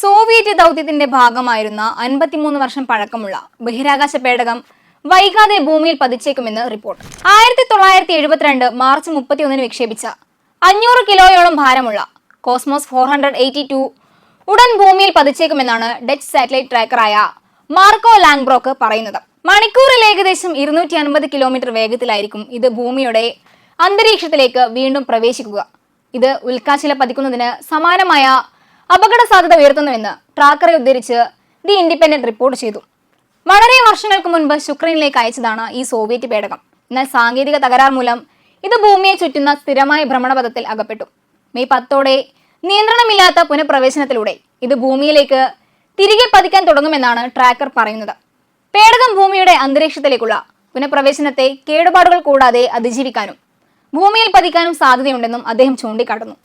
Soviet ദൗത്യത്തിന്റെ ഭാഗമായിരുന്ന അൻപത്തിമൂന്ന് വർഷം പഴക്കമുള്ള ബഹിരാകാശ പേടകം വൈകാതെ ഭൂമിയിൽ പതിച്ചേക്കുമെന്ന് റിപ്പോർട്ട്. ആയിരത്തി തൊള്ളായിരത്തി എഴുപത്തിരണ്ട് മാർച്ച് മുപ്പത്തിയൊന്നിന് വിക്ഷേപിച്ച അഞ്ഞൂറ് കിലോയോളം ഭാരമുള്ള Cosmos four hundred eighty two ഉടൻ ഭൂമിയിൽ പതിച്ചേക്കുമെന്നാണ് ഡച്ച് സാറ്റലൈറ്റ് ട്രാക്കറായ മാർക്കോ ലാംഗ്ബ്രോക്ക് പറയുന്നത്. മണിക്കൂറിൽ ഏകദേശം ഇരുന്നൂറ്റി അൻപത് കിലോമീറ്റർ വേഗത്തിലായിരിക്കും ഇത് ഭൂമിയുടെ അന്തരീക്ഷത്തിലേക്ക് വീണ്ടും പ്രവേശിക്കുക. ഇത് ഉൽക്കാശില പതിക്കുന്നതിന് സമാനമായ അപകട സാധ്യത ഉയർത്തുന്നുവെന്ന് ട്രാക്കറെ ഉദ്ധരിച്ച് ദി ഇൻഡിപെൻഡന്റ് റിപ്പോർട്ട് ചെയ്തു. വളരെ വർഷങ്ങൾക്ക് മുൻപ് ശുക്രനിലേക്ക് അയച്ചതാണ് ഈ സോവിയറ്റ് പേടകം. എന്നാൽ സാങ്കേതിക തകരാർ മൂലം ഇത് ഭൂമിയെ ചുറ്റുന്ന സ്ഥിരമായ ഭ്രമണപഥത്തിൽ അകപ്പെട്ടു. മെയ് പത്തോടെ നിയന്ത്രണമില്ലാത്ത പുനഃപ്രവേശനത്തിലൂടെ ഇത് ഭൂമിയിലേക്ക് തിരികെ പതിക്കാൻ തുടങ്ങുമെന്നാണ് ട്രാക്കർ പറയുന്നത്. പേടകം ഭൂമിയുടെ അന്തരീക്ഷത്തിലേക്കുള്ള പുനഃപ്രവേശനത്തെ കേടുപാടുകൾ കൂടാതെ അതിജീവിക്കാനും ഭൂമിയിൽ പതിക്കാനും സാധ്യതയുണ്ടെന്നും അദ്ദേഹം ചൂണ്ടിക്കാട്ടുന്നു.